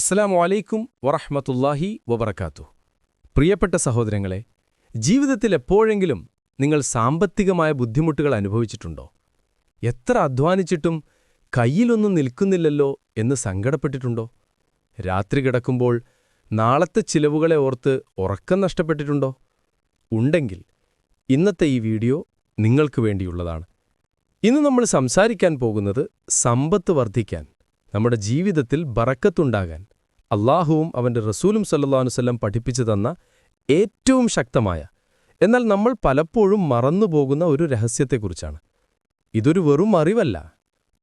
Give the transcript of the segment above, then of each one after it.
അസ്സലാമു അലൈക്കും വറഹ്മത്തുള്ളാഹി വബർക്കാത്തു പ്രിയപ്പെട്ട സഹോദരങ്ങളെ ജീവിതത്തിൽ എപ്പോഴെങ്കിലും നിങ്ങൾ സാമ്പത്തികമായ ബുദ്ധിമുട്ടുകൾ അനുഭവിച്ചിട്ടുണ്ടോ? എത്ര അധ്വാനിച്ചിട്ടും കയ്യിലൊന്നും നിൽക്കുന്നില്ലല്ലോ എന്ന് സങ്കടപ്പെട്ടിട്ടുണ്ടോ? രാത്രി കിടക്കുമ്പോൾ നാളത്തെ ചിലവുകളെ ഓർത്ത് ഉറക്കം നഷ്ടപ്പെട്ടിട്ടുണ്ടോ? ഉണ്ടെങ്കിൽ ഇന്നത്തെ ഈ വീഡിയോ നിങ്ങൾക്ക് വേണ്ടിയുള്ളതാണ്. ഇന്ന് നമ്മൾ സംസാരിക്കാൻ പോകുന്നത് സമ്പത്ത് വർദ്ധിക്കാൻ നമ്മുടെ ജീവിതത്തിൽ ബറക്കത്തുണ്ടാകാൻ അള്ളാഹുവും അവന്റെ റസൂലും സല്ലാനുസല്ലം പഠിപ്പിച്ചു തന്ന ഏറ്റവും ശക്തമായ എന്നാൽ നമ്മൾ പലപ്പോഴും മറന്നുപോകുന്ന ഒരു രഹസ്യത്തെക്കുറിച്ചാണ്. ഇതൊരു വെറും അറിവല്ല.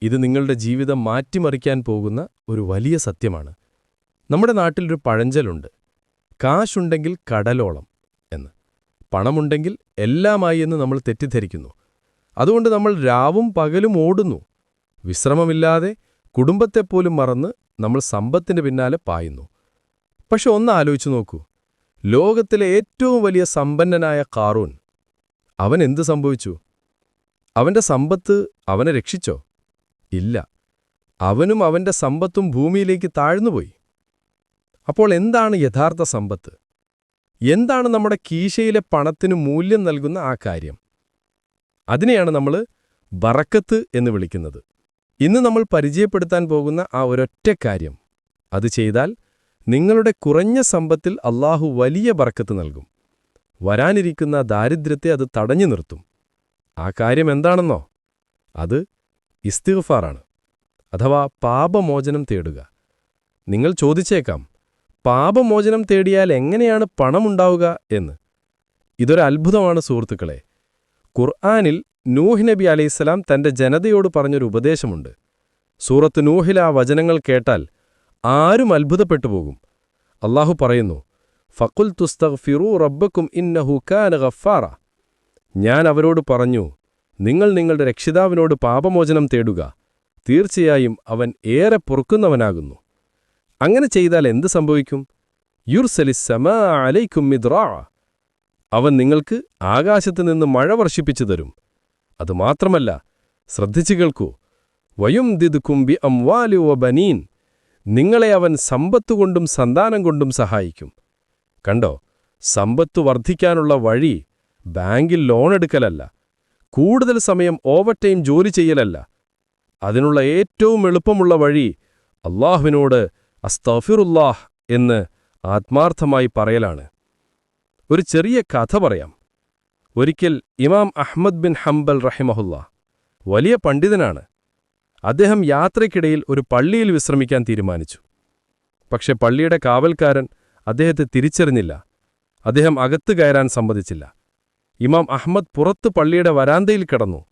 ഇത് നിങ്ങളുടെ ജീവിതം മാറ്റിമറിക്കാൻ പോകുന്ന ഒരു വലിയ സത്യമാണ്. നമ്മുടെ നാട്ടിലൊരു പഴഞ്ചലുണ്ട് കാശുണ്ടെങ്കിൽ കടലോളം എന്ന്. പണമുണ്ടെങ്കിൽ എല്ലാമായി എന്ന് നമ്മൾ തെറ്റിദ്ധരിക്കുന്നു. അതുകൊണ്ട് നമ്മൾ രാവും പകലും ഓടുന്നു. വിശ്രമമില്ലാതെ കുടുംബത്തെപ്പോലും മറന്ന് നമ്മൾ സമ്പത്തിന്റെ പിന്നാലെ പായുന്നു. പക്ഷെ ഒന്ന് ആലോചിച്ചു നോക്കൂ. ലോകത്തിലെ ഏറ്റവും വലിയ സമ്പന്നനായ കാറൂൻ അവൻ എന്ത് സംഭവിച്ചു? അവന്റെ സമ്പത്ത് അവനെ രക്ഷിച്ചോ? ഇല്ല. അവനും അവന്റെ സമ്പത്തും ഭൂമിയിലേക്ക് താഴ്ന്നുപോയി. അപ്പോൾ എന്താണ് യഥാർത്ഥ സമ്പത്ത്? എന്താണ് നമ്മുടെ കീശയിലെ പണത്തിന് മൂല്യം നൽകുന്ന ആ കാര്യം? അതിനെയാണ് നമ്മൾ ബറക്കത്ത് എന്ന് വിളിക്കുന്നത്. ഇന്ന് നമ്മൾ പരിചയപ്പെടുത്താൻ പോകുന്ന ആ ഒരൊറ്റ കാര്യം. അത് ചെയ്താൽ നിങ്ങളുടെ കുറഞ്ഞ സമ്പത്തിൽ അള്ളാഹു വലിയ ബർക്കത്ത് നൽകും. വരാനിരിക്കുന്ന ദാരിദ്ര്യത്തെ അത് തടഞ്ഞു നിർത്തും. ആ കാര്യം എന്താണെന്നോ? അത് ഇസ്തിഗ്ഫാറാണ്. അഥവാ പാപമോചനം തേടുക. നിങ്ങൾ ചോദിച്ചേക്കാം പാപമോചനം തേടിയാൽ എങ്ങനെയാണ് പണമുണ്ടാവുക എന്ന്. ഇതൊരു അത്ഭുതമാണ് സുഹൃത്തുക്കളെ. ഖുർആാനിൽ നൂഹ് നബി അലൈഹിസ്സലാം തന്റെ ജനതയോട് പറഞ്ഞൊരു ഉപദേശമുണ്ട്. സൂറത്ത് നൂഹിൽ ആ വചനങ്ങൾ കേട്ടാൽ ആരും അത്ഭുതപ്പെട്ടു പോകും. അള്ളാഹു പറയുന്നു ഫക്കുൽ തുസ്തഗ്ഫിറൂ റബ്ബക്കും ഇന്നഹു കാന ഗഫാറ. ഞാൻ അവരോട് പറഞ്ഞു നിങ്ങൾ നിങ്ങളുടെ രക്ഷിതാവിനോട് പാപമോചനം തേടുക. തീർച്ചയായും അവൻ ഏറെ പൊറുക്കുന്നവനാകുന്നു. അങ്ങനെ ചെയ്താൽ എന്ത് സംഭവിക്കും? യുർസലിസമാ അലൈക്കും മിദ്രാ അവൻ നിങ്ങൾക്ക് ആകാശത്തു നിന്ന് മഴ വർഷിപ്പിച്ചു തരും. അതുമാത്രമല്ല ശ്രദ്ധിച്ചു കേൾക്കൂ. വയും ദിദുക്കുംബി കുംബി അംവാലു ബനീൻ. നിങ്ങളെ അവൻ സമ്പത്തുകൊണ്ടും സന്താനം കൊണ്ടും സഹായിക്കും. കണ്ടോ സമ്പത്തു വർദ്ധിക്കാനുള്ള വഴി ബാങ്കിൽ ലോൺ എടുക്കലല്ല. കൂടുതൽ സമയം ഓവർ ടൈം ജോലി ചെയ്യലല്ല. അതിനുള്ള ഏറ്റവും എളുപ്പമുള്ള വഴി അള്ളാഹുവിനോട് അസ്തഫിറുല്ലാഹ് എന്ന് ആത്മാർത്ഥമായി പറയലാണ്. ഒരു ചെറിയ കഥ പറയാം. ഒരിക്കൽ ഇമാം അഹ്മദ് ബിൻ ഹംബൽ റഹിമഹുല്ല വലിയ പണ്ഡിതനാണ്. അദ്ദേഹം യാത്രയ്ക്കിടയിൽ ഒരു പള്ളിയിൽ വിശ്രമിക്കാൻ തീരുമാനിച്ചു. പക്ഷെ പള്ളിയുടെ കാവൽക്കാരൻ അദ്ദേഹത്തെ തിരിച്ചറിഞ്ഞില്ല. അദ്ദേഹം അകത്തു കയറാൻ സമ്മതിച്ചില്ല. ഇമാം അഹ്മദ് പുറത്ത് പള്ളിയുടെ വരാന്തയിൽ കിടന്നു.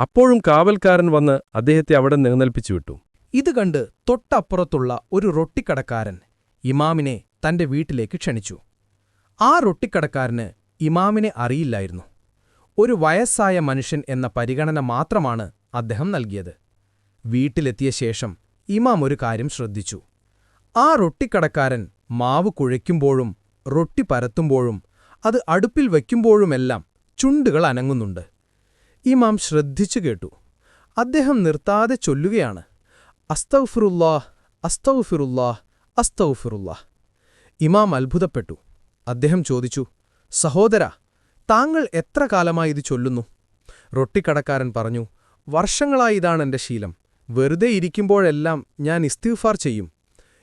അപ്പോഴും കാവൽക്കാരൻ വന്ന് അദ്ദേഹത്തെ അവിടെ നിലനിൽപ്പിച്ചു വിട്ടു. ഇത് കണ്ട് തൊട്ടപ്പുറത്തുള്ള ഒരു റൊട്ടിക്കടക്കാരൻ ഇമാമിനെ തന്റെ വീട്ടിലേക്ക് ക്ഷണിച്ചു. ആ റൊട്ടിക്കടക്കാരന് ഇമാമിനെ അറിയില്ലായിരുന്നു. ഒരു വയസ്സായ മനുഷ്യൻ എന്ന പരിഗണന മാത്രമാണ് അദ്ദേഹം നൽകിയത്. വീട്ടിലെത്തിയ ശേഷം ഇമാം ഒരു കാര്യം ശ്രദ്ധിച്ചു. ആ റൊട്ടിക്കടക്കാരൻ മാവ് കുഴയ്ക്കുമ്പോഴും റൊട്ടി പരത്തുമ്പോഴും അത് അടുപ്പിൽ വയ്ക്കുമ്പോഴുമെല്ലാം ചുണ്ടുകൾ അനങ്ങുന്നുണ്ട്. ഇമാം ശ്രദ്ധിച്ചു കേട്ടു. അദ്ദേഹം നിർത്താതെ ചൊല്ലുകയാണ്. അസ്തൗഫിറുല്ലാഹ് അസ്തൗഫിറുല്ലാഹ് അസ്തൗഫിറുല്ലാഹ്. ഇമാം അത്ഭുതപ്പെട്ടു. അദ്ദേഹം ചോദിച്ചു സഹോദര താങ്കൾ എത്ര കാലമായി ഇത് ചൊല്ലുന്നു? റൊട്ടിക്കടക്കാരൻ പറഞ്ഞു വർഷങ്ങളായി ഇതാണ് എന്റെ ശീലം. വെറുതെ ഇരിക്കുമ്പോഴെല്ലാം ഞാൻ ഇസ്തിഫാർ ചെയ്യും.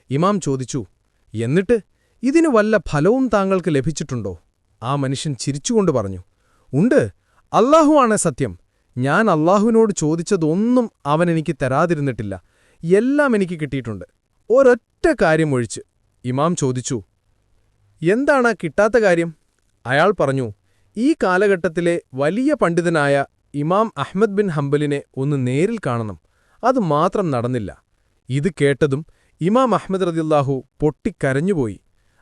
ഇമാം ചോദിച്ചു എന്നിട്ട് ഇതിനു വല്ല ഫലവും താങ്കൾക്ക് ലഭിച്ചിട്ടുണ്ടോ? ആ മനുഷ്യൻ ചിരിച്ചുകൊണ്ട് പറഞ്ഞു ഉണ്ട് അള്ളാഹുവാണ് സത്യം. ഞാൻ അള്ളാഹുവിനോട് ചോദിച്ചതൊന്നും അവൻ എനിക്ക് തരാതിരുന്നിട്ടില്ല. എല്ലാം എനിക്ക് കിട്ടിയിട്ടുണ്ട്. ഒരൊറ്റ കാര്യം ഒഴിച്ച്. ഇമാം ചോദിച്ചു എന്താണ് കിട്ടാത്ത കാര്യം? അയാൾ പറഞ്ഞു ഈ കാലഘട്ടത്തിലെ വലിയ പണ്ഡിതനായ ഇമാം അഹ്മദ് ബിൻ ഹംബലിനെ ഒന്ന് നേരിൽ കാണണം. അത് മാത്രം നടന്നില്ല. ഇത് കേട്ടതും ഇമാം അഹ്മദ് റദില്ലാഹു പൊട്ടിക്കരഞ്ഞുപോയി.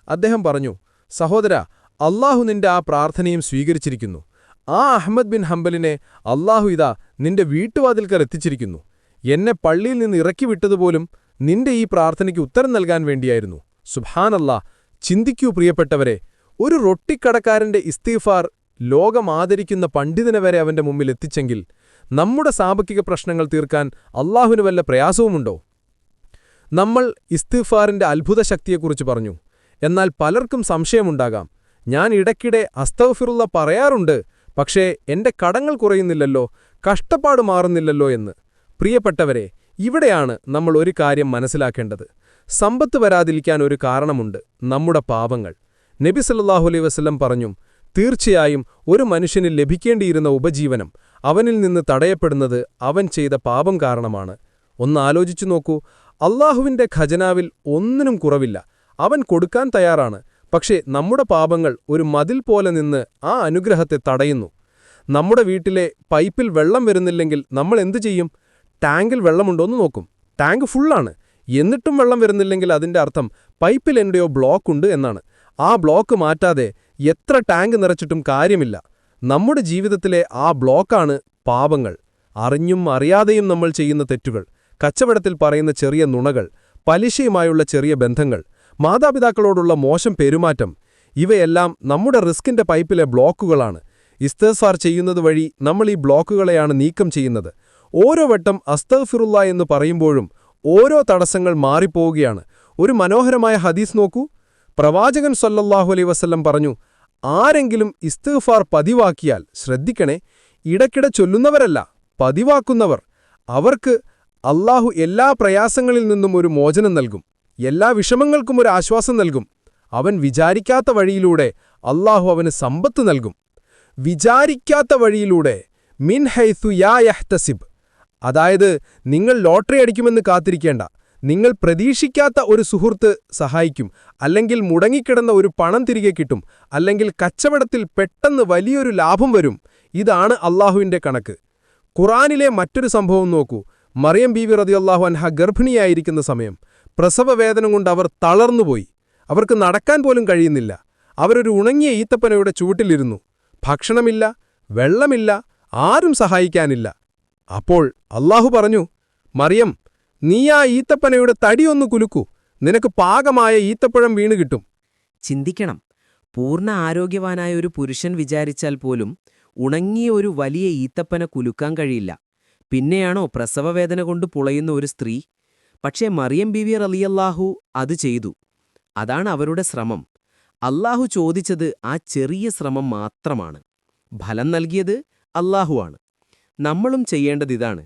അദ്ദേഹം പറഞ്ഞു സഹോദര അള്ളാഹു നിന്റെ ആ പ്രാർത്ഥനയും സ്വീകരിച്ചിരിക്കുന്നു. ആ അഹ്മദ് ബിൻ ഹംബലിനെ അള്ളാഹു ഇതാ നിന്റെ വീട്ടുവാതിൽക്കർ എത്തിച്ചിരിക്കുന്നു. എന്നെ പള്ളിയിൽ നിന്ന് ഇറക്കി വിട്ടതുപോലും നിന്റെ ഈ പ്രാർത്ഥനയ്ക്ക് ഉത്തരം നൽകാൻ വേണ്ടിയായിരുന്നു. സുബാനല്ലാ ചിന്തിക്കൂ പ്രിയപ്പെട്ടവരെ ഒരു റൊട്ടിക്കടക്കാരന്റെ ഇസ്തീഫാർ ലോകമാദരിക്കുന്ന പണ്ഡിതനെ വരെ അവന്റെ മുമ്പിൽ എത്തിച്ചെങ്കിൽ നമ്മുടെ സാമ്പത്തിക പ്രശ്നങ്ങൾ തീർക്കാൻ അള്ളാഹുവിന് വല്ല പ്രയാസവുമുണ്ടോ? നമ്മൾ ഇസ്തീഫാറിന്റെ അത്ഭുത ശക്തിയെക്കുറിച്ച് പറഞ്ഞു. എന്നാൽ പലർക്കും സംശയമുണ്ടാകാം. ഞാൻ ഇടയ്ക്കിടെ അസ്തഫിറുള്ള പറയാറുണ്ട് പക്ഷേ എന്റെ കടങ്ങൾ കുറയുന്നില്ലല്ലോ കഷ്ടപ്പാട് മാറുന്നില്ലല്ലോ എന്ന്. പ്രിയപ്പെട്ടവരെ ഇവിടെയാണ് നമ്മൾ ഒരു കാര്യം മനസ്സിലാക്കേണ്ടത്. സമ്പത്ത് വരാതിരിക്കാൻ ഒരു കാരണമുണ്ട് നമ്മുടെ പാപങ്ങൾ. നബി സല്ലാഹു അലൈ വസ്ലം പറഞ്ഞു തീർച്ചയായും ഒരു മനുഷ്യന് ലഭിക്കേണ്ടിയിരുന്ന ഉപജീവനം അവനിൽ നിന്ന് തടയപ്പെടുന്നത് അവൻ ചെയ്ത പാപം കാരണമാണ്. ഒന്ന് ആലോചിച്ചു നോക്കൂ അള്ളാഹുവിന്റെ ഖജനാവിൽ ഒന്നിനും കുറവില്ല. അവൻ കൊടുക്കാൻ തയ്യാറാണ് പക്ഷേ നമ്മുടെ പാപങ്ങൾ ഒരു മതിൽ പോലെ നിന്ന് ആ അനുഗ്രഹത്തെ തടയുന്നു. നമ്മുടെ വീട്ടിലെ പൈപ്പിൽ വെള്ളം വരുന്നില്ലെങ്കിൽ നമ്മൾ എന്തു ചെയ്യും? ടാങ്കിൽ വെള്ളമുണ്ടോന്ന് നോക്കും. ടാങ്ക് ഫുള്ളാണ്. എന്നിട്ടും വെള്ളം വരുന്നില്ലെങ്കിൽ അതിന്റെ അർത്ഥം പൈപ്പിൽ എന്റെയോ ബ്ലോക്കുണ്ട് എന്നാണ്. ആ ബ്ലോക്ക് മാറ്റാതെ എത്ര ടാങ്ക് നിറച്ചിട്ടും കാര്യമില്ല. നമ്മുടെ ജീവിതത്തിലെ ആ ബ്ലോക്കാണ് പാപങ്ങൾ അറിഞ്ഞും അറിയാതെയും നമ്മൾ ചെയ്യുന്ന തെറ്റുകൾ കച്ചവടത്തിൽ പറയുന്ന ചെറിയ നുണകൾ പലിശയുമായുള്ള ചെറിയ ബന്ധങ്ങൾ മാതാപിതാക്കളോടുള്ള മോശം പെരുമാറ്റം ഇവയെല്ലാം നമ്മുടെ റിസ്കിന്റെ പൈപ്പിലെ ബ്ലോക്കുകളാണ്. ഇസ്തേസാർ ചെയ്യുന്നത് വഴി നമ്മൾ ഈ ബ്ലോക്കുകളെയാണ് നീക്കം ചെയ്യുന്നത്. ഓരോ വട്ടം അസ്തഫിറുള്ള എന്ന് പറയുമ്പോഴും ഓരോ തടസ്സങ്ങൾ മാറിപ്പോവുകയാണ്. ഒരു മനോഹരമായ ഹദീസ് നോക്കൂ. പ്രവാചകൻ സൊല്ലാഹു അലൈ വസ്ല്ലം പറഞ്ഞു ആരെങ്കിലും ഇസ്തിഗ്ഫാർ പതിവാക്കിയാൽ ശ്രദ്ധിക്കണേ ഇടയ്ക്കിടെ ചൊല്ലുന്നവരല്ല പതിവാക്കുന്നവർ. അവർക്ക് അള്ളാഹു എല്ലാ പ്രയാസങ്ങളിൽ നിന്നും ഒരു മോചനം നൽകും എല്ലാ വിഷമങ്ങൾക്കും ഒരു ആശ്വാസം നൽകും. അവൻ വിചാരിക്കാത്ത വഴിയിലൂടെ അള്ളാഹു അവന് സമ്പത്ത് നൽകും. വിചാരിക്കാത്ത വഴിയിലൂടെ മിൻ ഹൈസു യാ യഹ്തസിബ്. അതായത് നിങ്ങൾ ലോട്ടറി അടിക്കുമെന്ന് കാത്തിരിക്കേണ്ട നിങ്ങൾ പ്രതീക്ഷിക്കാത്ത ഒരു സുഹൃത്ത് സഹായിക്കും. അല്ലെങ്കിൽ മുടങ്ങിക്കിടന്ന ഒരു പണം തിരികെ കിട്ടും. അല്ലെങ്കിൽ കച്ചവടത്തിൽ പെട്ടെന്ന് വലിയൊരു ലാഭം വരും. ഇതാണ് അള്ളാഹുവിന്റെ കണക്ക്. ഖുറാനിലെ മറ്റൊരു സംഭവം നോക്കൂ. മറിയം ബീവി റതിയല്ലാഹു അൻഹ ഗർഭിണിയായിരിക്കുന്ന സമയം. പ്രസവവേദന കൊണ്ട് അവർ തളർന്നുപോയി. അവർക്ക് നടക്കാൻ പോലും കഴിയുന്നില്ല. അവരൊരു ഉണങ്ങിയ ഈത്തപ്പനയുടെ ചുവട്ടിലിരുന്നു. ഭക്ഷണമില്ല വെള്ളമില്ല ആരും സഹായിക്കാനില്ല. അപ്പോൾ അള്ളാഹു പറഞ്ഞു മറിയം നീ ആ ഈത്തപ്പനയുടെ തടിയൊന്നു കുലുക്കൂ. നിനക്ക് പാകമായ ഈത്തപ്പഴം വീണ് കിട്ടും. ചിന്തിക്കണം. പൂർണ ആരോഗ്യവാനായ ഒരു പുരുഷൻ വിചാരിച്ചാൽ പോലും ഉണങ്ങിയ ഒരു വലിയ ഈത്തപ്പന കുലുക്കാൻ കഴിയില്ല. പിന്നെയാണോ പ്രസവവേദന കൊണ്ട് പുളയുന്ന ഒരു സ്ത്രീ? പക്ഷേ മറിയം ബിവി റലിയല്ലാഹു അത് ചെയ്തു. അതാണ് അവരുടെ ശ്രമം. അല്ലാഹു ചോദിച്ചത് ആ ചെറിയ ശ്രമം മാത്രമാണ്. ഫലം നൽകിയത് അല്ലാഹുവാണ് നമ്മളും ചെയ്യേണ്ടതിതാണ്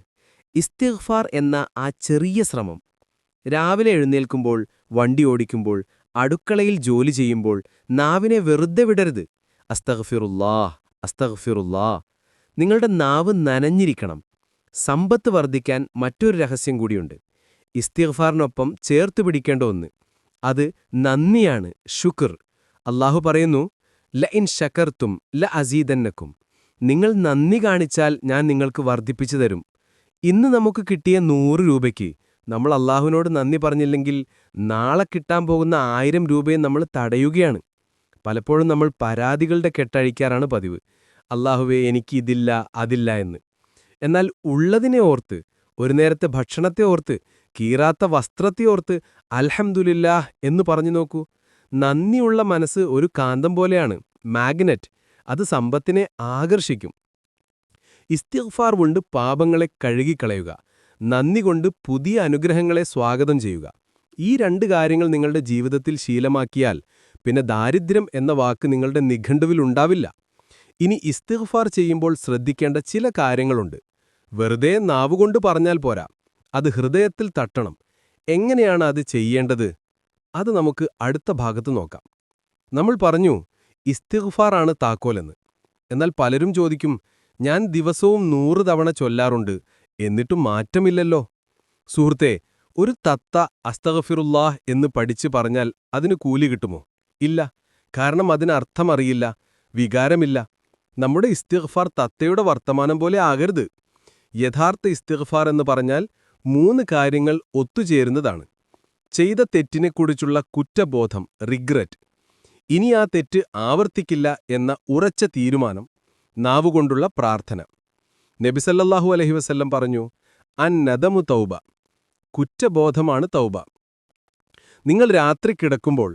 ഇസ്തിഗ്ഫാർ എന്ന ആ ചെറിയ ശ്രമം. രാവിലെ എഴുന്നേൽക്കുമ്പോൾ വണ്ടി ഓടിക്കുമ്പോൾ അടുക്കളയിൽ ജോലി ചെയ്യുമ്പോൾ നാവിനെ വെറുതെ വിടരുത്. അസ്തഗ്ഫിറുല്ലാ അസ്തഗ്ഫിറുല്ലാ നിങ്ങളുടെ നാവ് നനഞ്ഞിരിക്കണം. സമ്പത്ത് വർദ്ധിക്കാൻ മറ്റൊരു രഹസ്യം കൂടിയുണ്ട്. ഇസ്തിഗ്ഫാറിനൊപ്പം ചേർത്തു പിടിക്കേണ്ട ഒന്ന്. അത് നന്ദിയാണ് ശുക്ർ. അള്ളാഹു പറയുന്നു ല ഇൻ ശക്കർത്തും ല അസീദന്നക്കും നിങ്ങൾ നന്ദി കാണിച്ചാൽ ഞാൻ നിങ്ങൾക്ക് വർദ്ധിപ്പിച്ചു തരും. ഇന്ന് നമുക്ക് കിട്ടിയ നൂറ് രൂപയ്ക്ക് നമ്മൾ അള്ളാഹുവിനോട് നന്ദി പറഞ്ഞില്ലെങ്കിൽ നാളെ കിട്ടാൻ പോകുന്ന ആയിരം രൂപയെ നമ്മൾ തടയുകയാണ്. പലപ്പോഴും നമ്മൾ പരാതികളുടെ കെട്ടഴിക്കാറാണ് പതിവ്. അള്ളാഹുവെ എനിക്ക് ഇതില്ല അതില്ല എന്ന്. എന്നാൽ ഉള്ളതിനെ ഓർത്ത് ഒരു നേരത്തെ ഭക്ഷണത്തെ ഓർത്ത് കീറാത്ത വസ്ത്രത്തെ ഓർത്ത് അൽഹംദുലില്ലാഹ് എന്ന് പറഞ്ഞു നോക്കൂ. നന്ദിയുള്ള മനസ്സ് ഒരു കാന്തം പോലെയാണ് മാഗ്നറ്റ്. അത് സമ്പത്തിനെ ആകർഷിക്കും. ഇസ്തിഗ്ഫാർ കൊണ്ട് പാപങ്ങളെ കഴുകിക്കളയുക. നന്ദി കൊണ്ട് പുതിയ അനുഗ്രഹങ്ങളെ സ്വാഗതം ചെയ്യുക. ഈ രണ്ട് കാര്യങ്ങൾ നിങ്ങളുടെ ജീവിതത്തിൽ ശീലമാക്കിയാൽ പിന്നെ ദാരിദ്ര്യം എന്ന വാക്ക് നിങ്ങളുടെ നിഘണ്ടുവിൽ ഉണ്ടാവില്ല. ഇനി ഇസ്തിഗ്ഫാർ ചെയ്യുമ്പോൾ ശ്രദ്ധിക്കേണ്ട ചില കാര്യങ്ങളുണ്ട്. വെറുതെ നാവുകൊണ്ട് പറഞ്ഞാൽ പോരാ. അത് ഹൃദയത്തിൽ തട്ടണം. എങ്ങനെയാണ് അത് ചെയ്യേണ്ടത്? അത് നമുക്ക് അടുത്ത ഭാഗത്ത് നോക്കാം. നമ്മൾ പറഞ്ഞു ഇസ്തിഗ്ഫാറാണ് താക്കോലെന്ന്. എന്നാൽ പലരും ചോദിക്കും ഞാൻ ദിവസവും നൂറ് തവണ ചൊല്ലാറുണ്ട്. എന്നിട്ടും മാറ്റമില്ലല്ലോ. സുഹൃത്തെ ഒരു തത്ത അസ്തഗഫിറുല്ലാഹ് എന്ന് പഠിച്ചു പറഞ്ഞാൽ അതിന് കൂലി കിട്ടുമോ? ഇല്ല. കാരണം അതിന് അർത്ഥമറിയില്ല. വികാരമില്ല. നമ്മുടെ ഇസ്തിഗ്ഫാർ തത്തയുടെ വർത്തമാനം പോലെ ആകരുത്. യഥാർത്ഥ ഇസ്തിഗ്ഫാർ എന്ന് പറഞ്ഞാൽ മൂന്ന് കാര്യങ്ങൾ ഒത്തുചേരുന്നതാണ്. ചെയ്ത തെറ്റിനെക്കുറിച്ചുള്ള കുറ്റബോധം റിഗ്രറ്റ്. ഇനി ആ തെറ്റ് ആവർത്തിക്കില്ല എന്ന ഉറച്ച തീരുമാനം നാവുകൊണ്ടുള്ള പ്രാർത്ഥന. നബിസല്ലാഹു അലഹി വസ്ല്ലം പറഞ്ഞു അൻ നദമു തൗബ കുറ്റബോധമാണ് തൗബ. നിങ്ങൾ രാത്രി കിടക്കുമ്പോൾ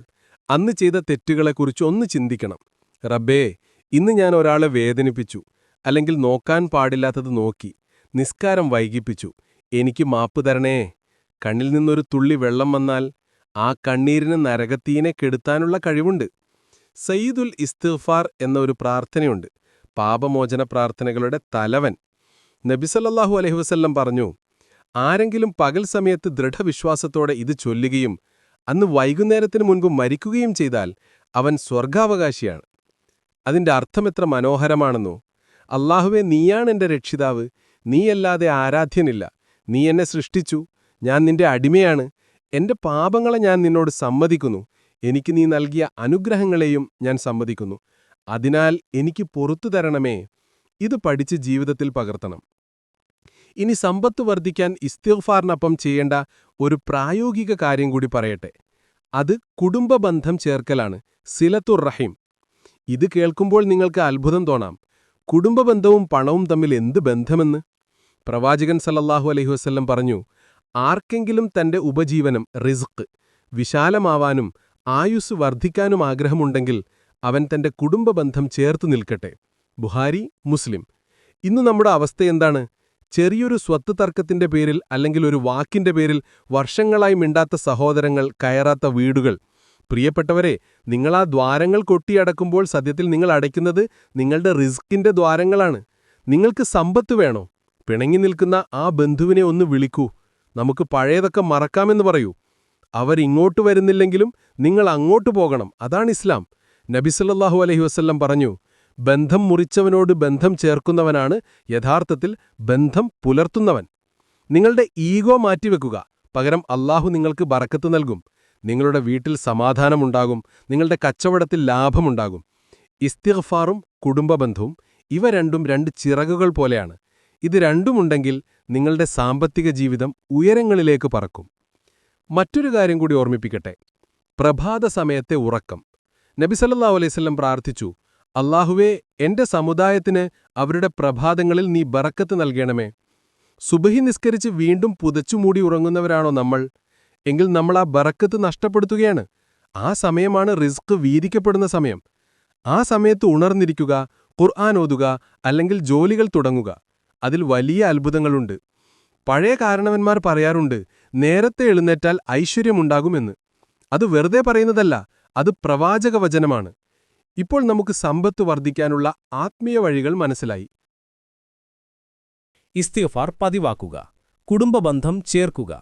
അന്ന് ചെയ്ത തെറ്റുകളെക്കുറിച്ച് ഒന്ന് ചിന്തിക്കണം. റബ്ബേ ഇന്ന് ഞാൻ ഒരാളെ വേദനിപ്പിച്ചു അല്ലെങ്കിൽ നോക്കാൻ പാടില്ലാത്തത് നോക്കി നിസ്കാരം വൈകിപ്പിച്ചു. എനിക്ക് മാപ്പ് തരണേ. കണ്ണിൽ നിന്നൊരു തുള്ളി വെള്ളം വന്നാൽ ആ കണ്ണീരിന് നരകത്തീനെ കെടുത്താനുള്ള കഴിവുണ്ട്. സയ്യിദുൽ ഇസ്തിഗ്ഫാർ എന്ന ഒരു പ്രാർത്ഥനയുണ്ട്. പാപമോചന പ്രാർത്ഥനകളുടെ തലവൻ നബിസല്ലാഹു അലഹി വസ്ല്ലം പറഞ്ഞു ആരെങ്കിലും പകൽ സമയത്ത് ദൃഢവിശ്വാസത്തോടെ ഇത് ചൊല്ലുകയും അന്ന് വൈകുന്നേരത്തിന് മുൻപ് മരിക്കുകയും ചെയ്താൽ അവൻ സ്വർഗാവകാശിയാണ് അതിന്റെ അർത്ഥമെത്ര മനോഹരമാണെന്നോ. അള്ളാഹുവെ നീയാണ് എന്റെ രക്ഷിതാവ്. നീയല്ലാതെ ആരാധ്യനില്ല. നീ എന്നെ സൃഷ്ടിച്ചു. ഞാൻ നിന്റെ അടിമയാണ്. എന്റെ പാപങ്ങളെ ഞാൻ നിന്നോട് സമ്മതിക്കുന്നു. എനിക്ക് നീ നൽകിയ അനുഗ്രഹങ്ങളെയും ഞാൻ സമ്മതിക്കുന്നു. അതിനാൽ എനിക്ക് പുറത്തു തരണമേ. ഇത് പഠിച്ച് ജീവിതത്തിൽ പകർത്തണം. ഇനി സമ്പത്ത് വർദ്ധിക്കാൻ ഇസ്തിഗ്ഫാറിനൊപ്പം ചെയ്യേണ്ട ഒരു പ്രായോഗിക കാര്യം കൂടി പറയട്ടെ. അത് കുടുംബബന്ധം ചേർക്കലാണ്. സിലത്തുർ റഹീം. ഇത് കേൾക്കുമ്പോൾ നിങ്ങൾക്ക് അത്ഭുതം തോന്നാം. കുടുംബബന്ധവും പണവും തമ്മിൽ എന്ത് ബന്ധമെന്ന്? പ്രവാചകൻ സല്ലല്ലാഹു അലൈഹി വസ്ല്ലം പറഞ്ഞു ആർക്കെങ്കിലും തന്റെ ഉപജീവനം റിസ്ക് വിശാലമാവാനും ആയുസ് വർദ്ധിക്കാനും ആഗ്രഹമുണ്ടെങ്കിൽ അവൻ തന്റെ കുടുംബബന്ധം ചേർത്തു നിൽക്കട്ടെ. ബുഹാരി മുസ്ലിം. ഇന്ന് നമ്മുടെ അവസ്ഥ എന്താണ്? ചെറിയൊരു സ്വത്ത് തർക്കത്തിന്റെ പേരിൽ അല്ലെങ്കിൽ ഒരു വാക്കിന്റെ പേരിൽ വർഷങ്ങളായി മിണ്ടാത്ത സഹോദരങ്ങൾ കയറാത്ത വീടുകൾ. പ്രിയപ്പെട്ടവരെ നിങ്ങളാ ദ്വാരങ്ങൾ കൊട്ടിയടക്കുമ്പോൾ സത്യത്തിൽ നിങ്ങൾ അടയ്ക്കുന്നത് നിങ്ങളുടെ റിസ്കിന്റെ ദ്വാരങ്ങളാണ്. നിങ്ങൾക്ക് സമ്പത്ത് വേണോ? പിണങ്ങി നിൽക്കുന്ന ആ ബന്ധുവിനെ ഒന്ന് വിളിക്കൂ. നമുക്ക് പഴയതൊക്കെ മറക്കാമെന്ന് പറയൂ. അവരിങ്ങോട്ട് വരുന്നില്ലെങ്കിലും നിങ്ങൾ അങ്ങോട്ട് പോകണം. അതാണ് ഇസ്ലാം. നബിസല്ലാഹു അലഹി വസ്ല്ലം പറഞ്ഞു ബന്ധം മുറിച്ചവനോട് ബന്ധം ചേർക്കുന്നവനാണ് യഥാർത്ഥത്തിൽ ബന്ധം പുലർത്തുന്നവൻ. നിങ്ങളുടെ ഈഗോ മാറ്റിവെക്കുക. പകരം അള്ളാഹു നിങ്ങൾക്ക് ബറക്കത്ത് നൽകും. നിങ്ങളുടെ വീട്ടിൽ സമാധാനമുണ്ടാകും. നിങ്ങളുടെ കച്ചവടത്തിൽ ലാഭമുണ്ടാകും. ഇസ്തിഗ്ഫാറും കുടുംബബന്ധവും ഇവ രണ്ടും രണ്ട് ചിറകുകൾ പോലെയാണ്. ഇത് രണ്ടുമുണ്ടെങ്കിൽ നിങ്ങളുടെ സാമ്പത്തിക ജീവിതം ഉയരങ്ങളിലേക്ക് പറക്കും. മറ്റൊരു കാര്യം കൂടി ഓർമ്മിപ്പിക്കട്ടെ. പ്രഭാത സമയത്തെ ഉറക്കം. നബിസല്ലാ അലൈവല്ലം പ്രാർത്ഥിച്ചു അള്ളാഹുവേ എന്റെ സമുദായത്തിന് അവരുടെ പ്രഭാതങ്ങളിൽ നീ ബറക്കത്ത് നൽകണമേ. സുബഹി നിസ്കരിച്ച് വീണ്ടും പുതച്ചുമൂടി ഉറങ്ങുന്നവരാണോ നമ്മൾ? എങ്കിൽ നമ്മൾ ആ ബറക്കത്ത് നഷ്ടപ്പെടുത്തുകയാണ്. ആ സമയമാണ് റിസ്ക് വീതിക്കപ്പെടുന്ന സമയം. ആ സമയത്ത് ഉണർന്നിരിക്കുക ഖുർആൻ ഓതുക അല്ലെങ്കിൽ ജോലികൾ തുടങ്ങുക. അതിൽ വലിയ അത്ഭുതങ്ങളുണ്ട്. പഴയ കാരണവന്മാർ പറയാറുണ്ട് നേരത്തെ എഴുന്നേറ്റാൽ ഐശ്വര്യമുണ്ടാകുമെന്ന്. അത് വെറുതെ പറയുന്നതല്ല അത് പ്രവാചകവചനമാണ്. ഇപ്പോൾ നമുക്ക് സമ്പത്ത് വർദ്ധിക്കാനുള്ള ആത്മീയ വഴികൾ മനസ്സിലായി. ഇസ്തിഗ്ഫാർ പതിവാക്കുക. കുടുംബബന്ധം ചേർക്കുക.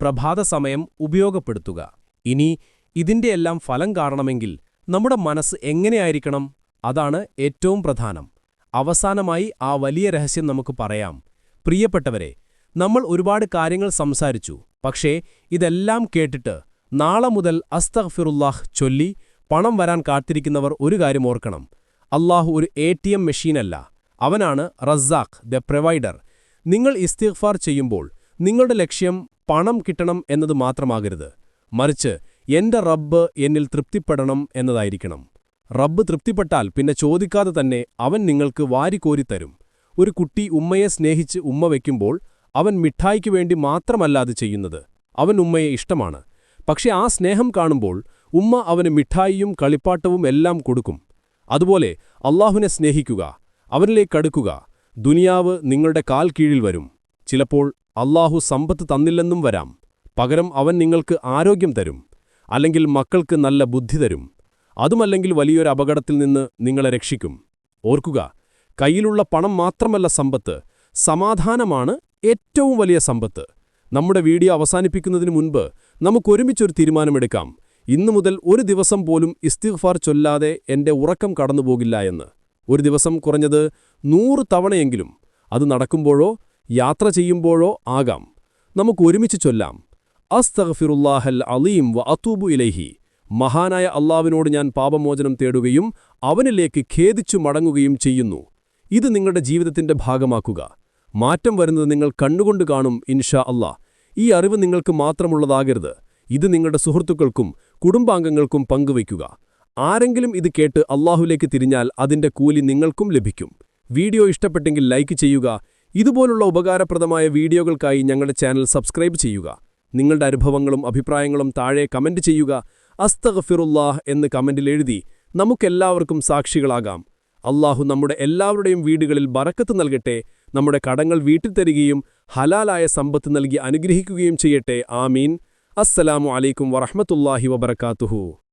പ്രഭാത സമയം ഉപയോഗപ്പെടുത്തുക. ഇനി ഇതിന്റെയെല്ലാം ഫലം കാണണമെങ്കിൽ നമ്മുടെ മനസ്സ് എങ്ങനെയായിരിക്കണം? അതാണ് ഏറ്റവും പ്രധാനം. അവസാനമായി ആ വലിയ രഹസ്യം നമുക്ക് പറയാം. പ്രിയപ്പെട്ടവരെ നമ്മൾ ഒരുപാട് കാര്യങ്ങൾ സംസാരിച്ചു. പക്ഷേ ഇതെല്ലാം കേട്ടിട്ട് നാളെ മുതൽ അസ്തഫിറുല്ലാഹ് ചൊല്ലി പണം വരാൻ കാത്തിരിക്കുന്നവർ ഒരു കാര്യം ഓർക്കണം. അള്ളാഹു ഒരു എ ടി എം മെഷീനല്ല. അവനാണ് റസാഖ് ദ പ്രൊവൈഡർ. നിങ്ങൾ ഇസ്തിഗ്ഫാർ ചെയ്യുമ്പോൾ നിങ്ങളുടെ ലക്ഷ്യം പണം കിട്ടണം എന്നത് മാത്രമാകരുത്. മറിച്ച് എന്റെ റബ്ബ് എന്നിൽ തൃപ്തിപ്പെടണം എന്നതായിരിക്കണം. റബ്ബ് തൃപ്തിപ്പെട്ടാൽ പിന്നെ ചോദിക്കാതെ തന്നെ അവൻ നിങ്ങൾക്ക് വാരിക്കോരിത്തരും ഒരു കുട്ടി ഉമ്മയെ സ്നേഹിച്ച് ഉമ്മ വയ്ക്കുമ്പോൾ അവൻ മിഠായിക്കു വേണ്ടി മാത്രമല്ല അത് ചെയ്യുന്നത്. അവൻ ഉമ്മയെ ഇഷ്ടമാണ്. പക്ഷെ ആ സ്നേഹം കാണുമ്പോൾ ഉമ്മ അവന് മിഠായിയും കളിപ്പാട്ടവും എല്ലാം കൊടുക്കും. അതുപോലെ അള്ളാഹുവിനെ സ്നേഹിക്കുക അവനിലേക്കടുക്കുക ദുനിയാവ് നിങ്ങളുടെ കാൽ കീഴിൽ വരും. ചിലപ്പോൾ അള്ളാഹു സമ്പത്ത് തന്നില്ലെന്നും വരാം. പകരം അവൻ നിങ്ങൾക്ക് ആരോഗ്യം തരും അല്ലെങ്കിൽ മക്കൾക്ക് നല്ല ബുദ്ധി തരും. അതുമല്ലെങ്കിൽ വലിയൊരു അപകടത്തിൽ നിന്ന് നിങ്ങളെ രക്ഷിക്കും. ഓർക്കുക കയ്യിലുള്ള പണം മാത്രമല്ല സമ്പത്ത് സമാധാനമാണ് ഏറ്റവും വലിയ സമ്പത്ത്. നമ്മുടെ വീഡിയോ അവസാനിപ്പിക്കുന്നതിന് മുൻപ് നമുക്കൊരുമിച്ചൊരു തീരുമാനമെടുക്കാം. ഇന്നു മുതൽ ഒരു ദിവസം പോലും ഇസ്തിഗ്ഫാർ ചൊല്ലാതെ എന്റെ ഉറക്കം കടന്നുപോകില്ല എന്ന്. ഒരു ദിവസം കുറഞ്ഞത് നൂറ് തവണയെങ്കിലും അത് നടക്കുമ്പോഴോ യാത്ര ചെയ്യുമ്പോഴോ ആകാം. നമുക്ക് ഒരുമിച്ച് ചൊല്ലാം. അസ്തഗ്ഫിറുല്ലാഹൽ അലീം വ അത്തൂബു ഇലൈഹി. മഹാനായ അള്ളാവിനോട് ഞാൻ പാപമോചനം തേടുകയും അവനിലേക്ക് ഖേദിച്ചു മടങ്ങുകയും ചെയ്യുന്നു. ഇത് നിങ്ങളുടെ ജീവിതത്തിന്റെ ഭാഗമാക്കുക. മാറ്റം വരുന്നത് നിങ്ങൾ കണ്ണുകൊണ്ട് കാണും ഇൻഷാ അല്ലാ ഈ അറിവ് നിങ്ങൾക്ക് മാത്രമുള്ളതാകരുത്. ഇത് നിങ്ങളുടെ സുഹൃത്തുക്കൾക്കും കുടുംബാംഗങ്ങൾക്കും പങ്കുവയ്ക്കുക. ആരെങ്കിലും ഇത് കേട്ട് അള്ളാഹുലേക്ക് തിരിഞ്ഞാൽ അതിന്റെ കൂലി നിങ്ങൾക്കും ലഭിക്കും. വീഡിയോ ഇഷ്ടപ്പെട്ടെങ്കിൽ ലൈക്ക് ചെയ്യുക. ഇതുപോലുള്ള ഉപകാരപ്രദമായ വീഡിയോകൾക്കായി ഞങ്ങളുടെ ചാനൽ സബ്സ്ക്രൈബ് ചെയ്യുക. നിങ്ങളുടെ അനുഭവങ്ങളും അഭിപ്രായങ്ങളും താഴെ കമന്റ് ചെയ്യുക. അസ്തഗഫിറുല്ലാഹ് എന്ന് കമന്റിലെഴുതി നമുക്കെല്ലാവർക്കും സാക്ഷികളാകാം. അള്ളാഹു നമ്മുടെ എല്ലാവരുടെയും വീടുകളിൽ ബറക്കത്ത് നൽകട്ടെ. നമ്മുടെ കടങ്ങൾ വീട്ടിൽ തരികയും ഹലാലായ സമ്പത്ത് നൽകി അനുഗ്രഹിക്കുകയും ചെയ്യട്ടെ. ആമീൻ. അസ്സലാമു അലൈക്കും വറഹ്മത്തുള്ളാഹി വബറകാതുഹു.